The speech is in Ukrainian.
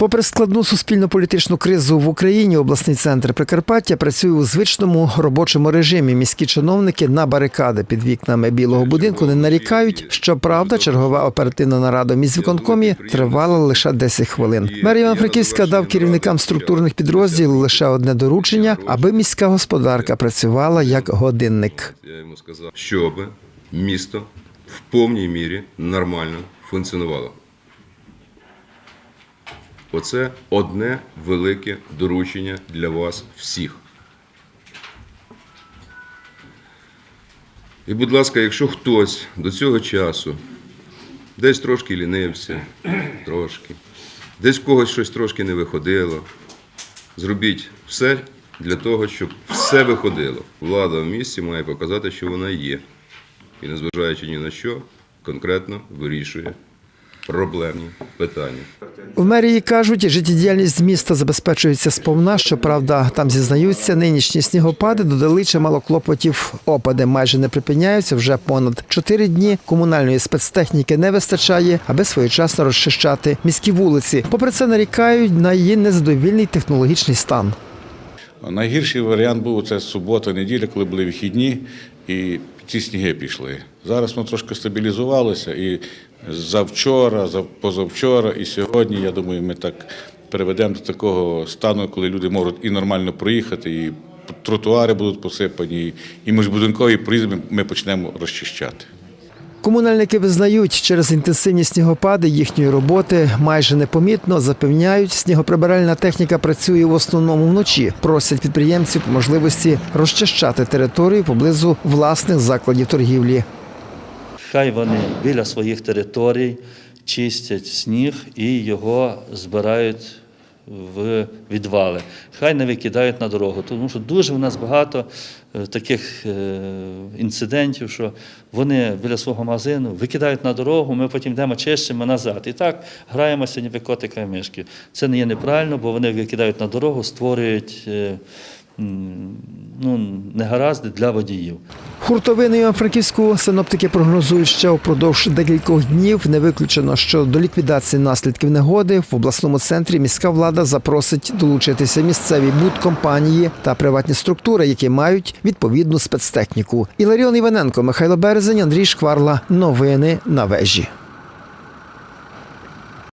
Попри складну суспільно-політичну кризу в Україні, обласний центр Прикарпаття працює у звичному робочому режимі. Міські чиновники на барикади під вікнами білого будинку не нарікають. Щоправда, чергова оперативна нарада в міськвиконкомі тривала лише 10 хвилин. Мер Іван-Франківська дав керівникам структурних підрозділів лише одне доручення, аби міська господарка працювала як годинник. Я йому сказав, щоб місто в повній мірі нормально функціонувало. Оце одне велике доручення для вас всіх. І, будь ласка, якщо хтось до цього часу десь трошки лінився, трошки, десь в когось щось трошки не виходило, зробіть все для того, щоб все виходило. Влада в місті має показати, що вона є. І незважаючи ні на що, конкретно вирішує проблемні питання. В мерії кажуть, життєдіяльність міста забезпечується сповна. Щоправда, там зізнаються, нинішні снігопади додали чимало клопотів. Опади майже не припиняються вже понад чотири дні. Комунальної спецтехніки не вистачає, аби своєчасно розчищати міські вулиці. Попри це нарікають на її незадовільний технологічний стан. Найгірший варіант був це субота, неділя, коли були вихідні, і ці сніги пішли. Зараз ми трошки стабілізувалося, і завчора, за- позавчора, і сьогодні, я думаю, ми так переведемо до такого стану, коли люди можуть і нормально проїхати, і тротуари будуть посипані, і міжбудинкові проїзди ми почнемо розчищати. Комунальники визнають, через інтенсивні снігопади їхньої роботи майже непомітно запевняють, снігоприбиральна техніка працює в основному вночі. Просять підприємців по можливості розчищати територію поблизу власних закладів торгівлі. Хай вони біля своїх територій чистять сніг і його збирають в відвали. Хай не викидають на дорогу, тому що дуже в нас багато е, таких е, інцидентів, що вони біля свого магазину викидають на дорогу, ми потім йдемо чищимо назад. І так граємося ніби котика і мишки. Це не є неправильно, бо вони викидають на дорогу, створюють е, ну, негаразди для водіїв. Хуртовини Івано-Франківську синоптики прогнозують ще упродовж декількох днів. Не виключено, що до ліквідації наслідків негоди в обласному центрі міська влада запросить долучитися місцеві будкомпанії та приватні структури, які мають відповідну спецтехніку. Іларіон Іваненко, Михайло Березень, Андрій Шкварла. Новини на вежі.